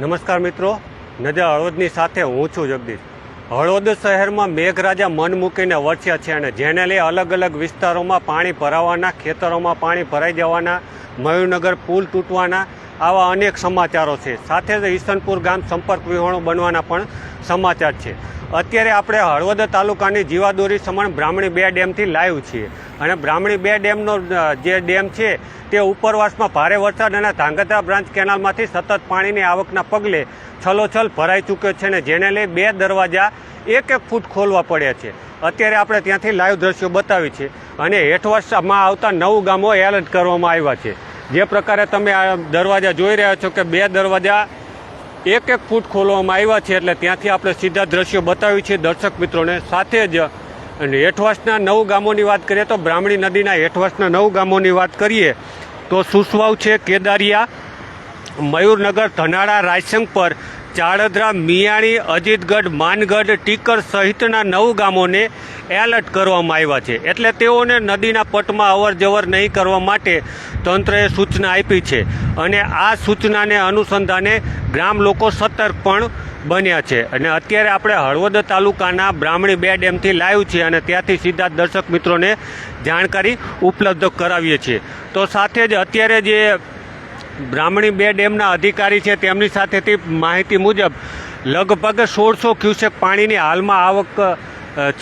નમસ્કાર મિત્રો. નજર હળવદની સાથે હું છું જગદીશ. હળવદ શહેરમાં મેઘરાજા મન મૂકીને વરસ્યા છે અને જેને લઈ અલગ અલગ વિસ્તારોમાં પાણી ભરાવાના, ખેતરોમાં પાણી ભરાઈ જવાના, મયુરનગર પુલ તૂટવાના આવા અનેક સમાચારો છે. સાથે જ ઈસનપુર ગામ સંપર્ક વિહોણું બનવાના પણ સમાચાર છે. અત્યારે આપણે હળવદ તાલુકાની જીવાદોરી સમણ બ્રાહ્મણી બે ડેમથી લાઈવ છીએ. અને બ્રાહ્મણી બે ડેમનો જે ડેમ છે, તે ઉપરવાસમાં ભારે વરસાદ અને ધાંગધ્રા બ્રાન્ચ કેનાલમાંથી સતત પાણીની આવકના પગલે છલોછલ ભરાઈ ચૂક્યો છે અને જેને લઈ બે દરવાજા એક એક ફૂટ ખોલવા પડ્યા છે. અત્યારે આપણે ત્યાંથી લાઈવ દ્રશ્યો બતાવી છે. અને હેઠવાસમાં આવતા નવ ગામો એલર્ટ કરવામાં આવ્યા છે. જે પ્રકારે તમે આ દરવાજા જોઈ રહ્યા છો કે બે દરવાજા એક એક ફૂટ ખોલવામાં આવ્યા છે એટલે ત્યાંથી આપણે સીધા દ્રશ્યો બતાવ્યું છે દર્શક મિત્રોને. સાથે જ અને હેઠવાસના નવ ગામોની વાત કરીએ તો બ્રાહ્મણી નદીના હેઠવાસના નવ ગામોની વાત કરીએ તો સુસવાવ છે કેદારિયા, મયુરનગર ધનાળા રાયસંગપર ચાળદરા મિયાણી, અજીતગઢ, માનગઢ, ટીકર સહિતના નવ ગામોને એલર્ટ કરવામાં આવ્યા છે. એટલે તેઓને નદીના પટમાં અવર જવર નહીં કરવા માટે તંત્રએ સૂચના આપી છે અને આ સૂચનાને અનુસંધાને ગ્રામ લોકો સતર્ક પણ બન્યા છે. અને અત્યારે આપણે હળવદ તાલુકાના બ્રાહ્મણી બે ડેમથી લાઈવ છે અને ત્યાંથી સીધા દર્શક મિત્રોને જાણકારી ઉપલબ્ધ કરાવીએ છીએ. તો સાથે જ અત્યારે જે બ્રાહ્મણી બે ડેમના અધિકારી છે, તેમની સાથેથી માહિતી મુજબ લગભગ સોળસો ક્યુસેક પાણીની હાલમાં આવક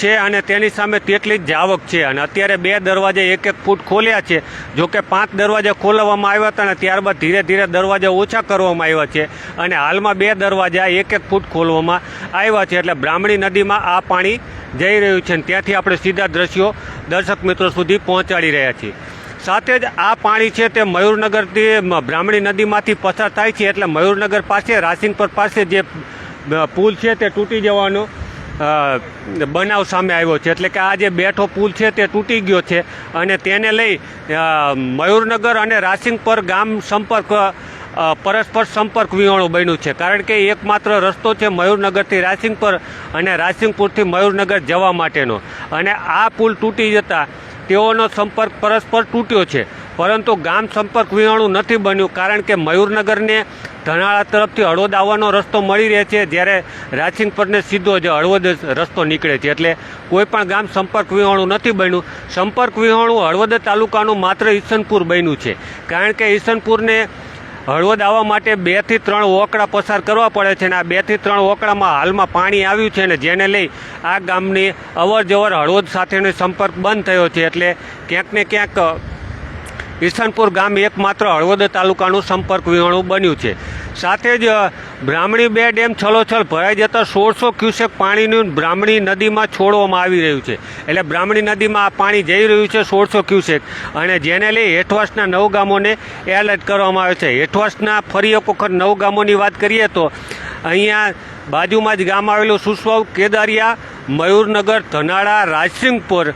છે અને તેની સામે તેટલી જ જાવક છે. અને અત્યારે બે દરવાજા એક એક ફૂટ ખોલ્યા છે. જો કે પાંચ દરવાજા ખોલવામાં આવ્યા હતા અને ત્યારબાદ ધીરે ધીરે દરવાજા ઓછા કરવામાં આવ્યા છે અને હાલમાં બે દરવાજા એક એક ફૂટ ખોલવામાં આવ્યા છે. એટલે બ્રાહ્મણી નદીમાં આ પાણી જઈ રહ્યું છે અને ત્યાંથી આપણે સીધા દ્રશ્યો દર્શક મિત્રો સુધી પહોંચાડી રહ્યા છીએ. સાથે જ આ પાણી છે તે મયુરનગરથી બ્રાહ્મણી નદીમાંથી પસાર થાય છે એટલે મયુરનગર પાસે રાસિંગપર પાસે જે પુલ છે તે તૂટી જવાનો બનાવ સામે આવ્યો છે. એટલે કે આ જે બેઠો પુલ છે તે તૂટી ગયો છે અને તેને લઈ મયુરનગર અને રાસિંગપર ગામ સંપર્ક પરસ્પર સંપર્ક વિહોણું બન્યું છે. કારણ કે એકમાત્ર રસ્તો છે મયુરનગરથી રાસિંગપર અને રાસિંગપુરથી મયુરનગર જવા માટેનો. અને આ પુલ તૂટી જતાં તેઓનો સંપર્ક પરસ્પર તૂટ્યો છે. પરંતુ ગામ સંપર્ક વિહોણું નથી બન્યું કારણ કે મયુરનગરને ધનાળા તરફથી હળવદ આવવાનો રસ્તો મળી રહે છે, જ્યારે રાસિંગપરને સીધો જ હળવદ રસ્તો નીકળે છે. એટલે કોઈ પણ ગામ સંપર્ક વિહોણું નથી બન્યું. સંપર્ક વિહોણું હળવદ તાલુકાનું માત્ર ઈસનપુર બન્યું છે. કારણ કે ઈસનપુરને હળવદ આવવા માટે બેથી ત્રણ વોકડા પસાર કરવા પડે છે અને આ બેથી ત્રણ વોકડામાં હાલમાં પાણી આવ્યું છે અને જેને લઈ આ ગામની અવર જવર હળવદ સાથેનો સંપર્ક બંધ થયો છે એટલે ક્યાંક ને ક્યાંક ઈસનપુર ગામ એકમાત્ર હળવદ તાલુકાનું સંપર્ક વિહોણું બન્યું છે. સાથે જ બ્રાહ્મણી બે ડેમ છલોછલ ભરાઈ જતાં સોળસો ક્યુસેક પાણીનું બ્રાહ્મણી નદીમાં છોડવામાં આવી રહ્યું છે. એટલે બ્રાહ્મણી નદીમાં આ પાણી જઈ રહ્યું છે સોળસો ક્યુસેક. અને જેને લઈ હેઠવાસના નવ ગામોને એલર્ટ કરવામાં આવે છે. હેઠવાસના ફરી એક વખત નવ ગામોની વાત કરીએ તો અહીંયા બાજુમાં જ ગામ આવેલું સુસવાવ, કેદારિયા, મયુરનગર, ધનાળા રાજસિંગપુર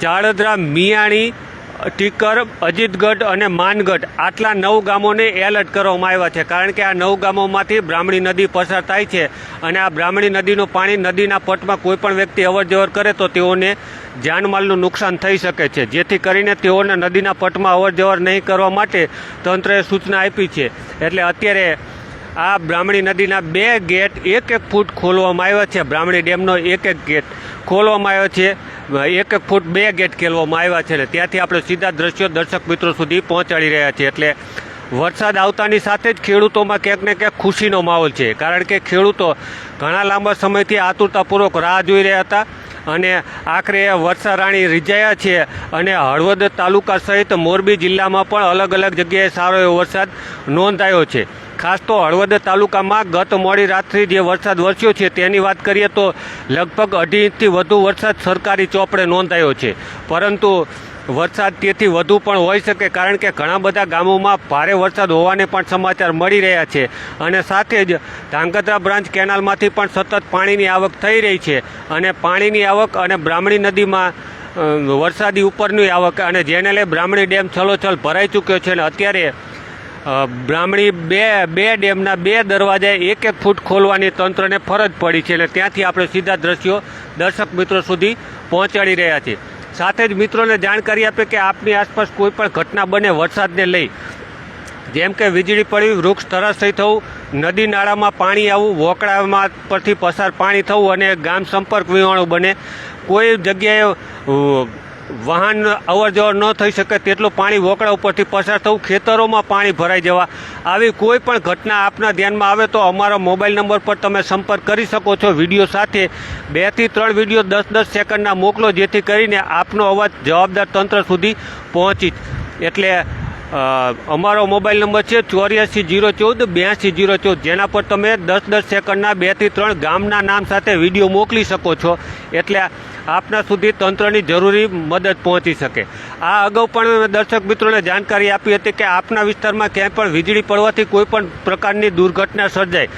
ચાળદરા મિયાણી ટીકર અજીતગઢ અને માનગઢ આટલા નવ ગામોને એલર્ટ કરવામાં આવ્યા છે. કારણ કે આ નવ ગામોમાંથી બ્રાહ્મણી નદી પસાર થાય છે અને આ બ્રાહ્મણી નદીનું પાણી નદીના પટમાં કોઈપણ વ્યક્તિ અવરજવર કરે તો તેઓને જાનમાલનું નુકસાન થઈ શકે છે. જેથી કરીને તેઓને નદીના પટમાં અવરજવર નહીં કરવા માટે તંત્રએ સૂચના આપી છે. એટલે અત્યારે આ બ્રાહ્મણી નદીના બે ગેટ એક એક ફૂટ ખોલવામાં આવ્યા છે. બ્રાહ્મણી ડેમનો એક એક ગેટ ખોલવામાં આવ્યો છે. એક એક ફૂટ બે ગેટ ખેલવામાં આવ્યા છે એટલે ત્યાંથી આપણે સીધા દ્રશ્યો દર્શક મિત્રો સુધી પહોંચાડી રહ્યા છીએ. એટલે વરસાદ આવતાની સાથે જ ખેડૂતોમાં ક્યાંક ને ક્યાંક ખુશીનો માહોલ છે. કારણ કે ખેડૂતો ઘણા લાંબા સમયથી આતુરતાપૂર્વક રાહ જોઈ રહ્યા હતા અને આખરે વર્ષા રાણી રીઝાયા છે અને હળવદ તાલુકા સહિત મોરબી જિલ્લામાં પણ અલગ અલગ જગ્યાએ સારો એવો વરસાદ નોંધાયો છે. ખાસ તો હળવદ તાલુકામાં ગત મોડી રાત્રિ જે વરસાદ વરસ્યો છે તેની વાત કરીએ તો લગભગ અઢી ઇંચથી વધુ વરસાદ સરકારી ચોપડે નોંધાયો છે. પરંતુ વરસાદ તેથી વધુ પણ હોઈ શકે કારણ કે ઘણા બધા ગામોમાં ભારે વરસાદ હોવાને પણ સમાચાર મળી રહ્યા છે અને સાથે જ ધાંગધ્રા બ્રાન્ચ કેનાલમાંથી પણ સતત પાણીની આવક થઈ રહી છે અને પાણીની આવક અને બ્રાહ્મણી નદીમાં વરસાદી ઉપરની આવક અને જેને લઈ બ્રાહ્મણી ડેમ છલોછલ ભરાઈ ચૂક્યો છે અને અત્યારે બ્રાહ્મણી બે બે ડેમના બે દરવાજા એક એક ફૂટ ખોલવાની તંત્રને ફરજ પડી છે અને ત્યાંથી આપણે સીધા દ્રશ્યો દર્શક મિત્રો સુધી પહોંચાડી રહ્યા છીએ. સાથે જ મિત્રોને જાણકારી આપે કે આપની આસપાસ કોઈ પણ ઘટના બને વરસાદને લઈ. જેમ કે વીજળી પડવી, વૃક્ષ તરસઈ થવું, નદી નાળામાં પાણી આવવું, વોકળામાં પરથી પસાર પાણી થવું અને ગામ સંપર્ક વિહોણું બને. કોઈ જગ્યાએ વાહન અવર જવર ન થઈ શકે તેટલું પાણી વોકળા ઉપરથી પસાર થવું, ખેતરોમાં પાણી ભરાઈ જવા. આવી કોઈ પણ ઘટના આપના ધ્યાનમાં આવે તો અમારા મોબાઈલ નંબર પર તમે સંપર્ક કરી શકો છો. વીડિયો સાથે બેથી ત્રણ વીડિયો દસ દસ સેકન્ડના મોકલો, જેથી કરીને આપનો અવાજ જવાબદાર તંત્ર સુધી પહોંચી એટલે અમારો મોબાઈલ નંબર છે ચોર્યાસી જીરો ચૌદ, બ્યાસી જીરો ચૌદ. જેના પર તમે દસ દસ સેકન્ડના બેથી ત્રણ ગામના નામ સાથે વીડિયો મોકલી શકો છો. એટલે આપના સુધી તંત્રની જરૂરી મદદ પહોંચી શકે. આ અગાઉ પણ દર્શક મિત્રોને જાણકારી આપી હતી કે આપના વિસ્તારમાં ક્યાંય પણ વીજળી પડવાથી કોઈ પણ પ્રકારની દુર્ઘટના સર્જાય.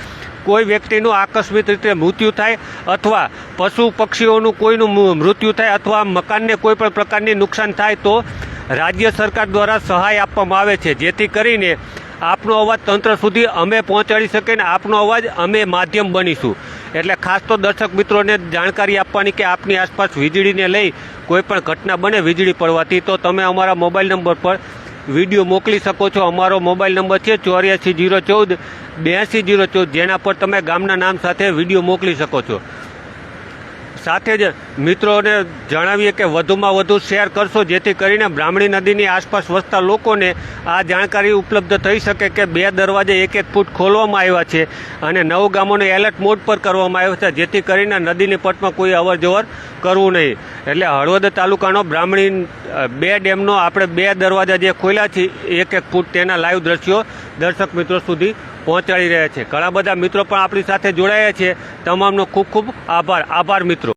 કોઈ વ્યક્તિનું આકસ્મિક રીતે મૃત્યુ થાય અથવા પશુ પક્ષીઓનું કોઈનું મૃત્યુ થાય અથવા મકાનને કોઈ પણ પ્રકારની નુકસાન થાય તો રાજ્ય સરકાર દ્વારા સહાય આપવામાં આવે છે. જેથી કરીને આપનો અવાજ તંત્ર સુધી અમે પહોંચાડી શકીએ ને આપનો અવાજ અમે માધ્યમ બનીશું. એટલે ખાસ તો દર્શક મિત્રોને જાણકારી આપવાની કે આપની આસપાસ વીજળીને લઈ કોઈપણ ઘટના બને વીજળી પડવાથી, તો તમે અમારા મોબાઈલ નંબર પર વીડિયો મોકલી શકો છો. અમારો મોબાઈલ નંબર છે ચોર્યાસી જીરો ચૌદ બ્યાસી જીરો ચૌદ, જેના પર તમે ગામના નામ સાથે વીડિયો મોકલી શકો છો. સાથે જ મિત્રોને જણાવીએ કે વધુમાં વધુ શેર કરશો, જેથી કરીને બ્રાહ્મણી નદીની આસપાસ વસતા લોકોને આ જાણકારી ઉપલબ્ધ થઈ શકે કે બે દરવાજે એક એક ફૂટ ખોલવામાં આવ્યા છે અને નવ ગામોને એલર્ટ મોડ પર કરવામાં આવ્યા છે, જેથી કરીને નદીની પટમાં કોઈ અવર જવર કરવું નહીં. એટલે હળવદ તાલુકાનો બ્રાહ્મણી બે ડેમનો આપણે બે દરવાજા જે ખોલ્યા છે, એક એક ફૂટ તેના લાઈવ દ્રશ્યો દર્શક મિત્રો સુધી પહોંચાડી રહ્યા છે. ઘણા બધા મિત્રો પણ આપણી સાથે જોડાયા છે. તમામનો ખૂબ ખૂબ આભાર. આભાર મિત્રો.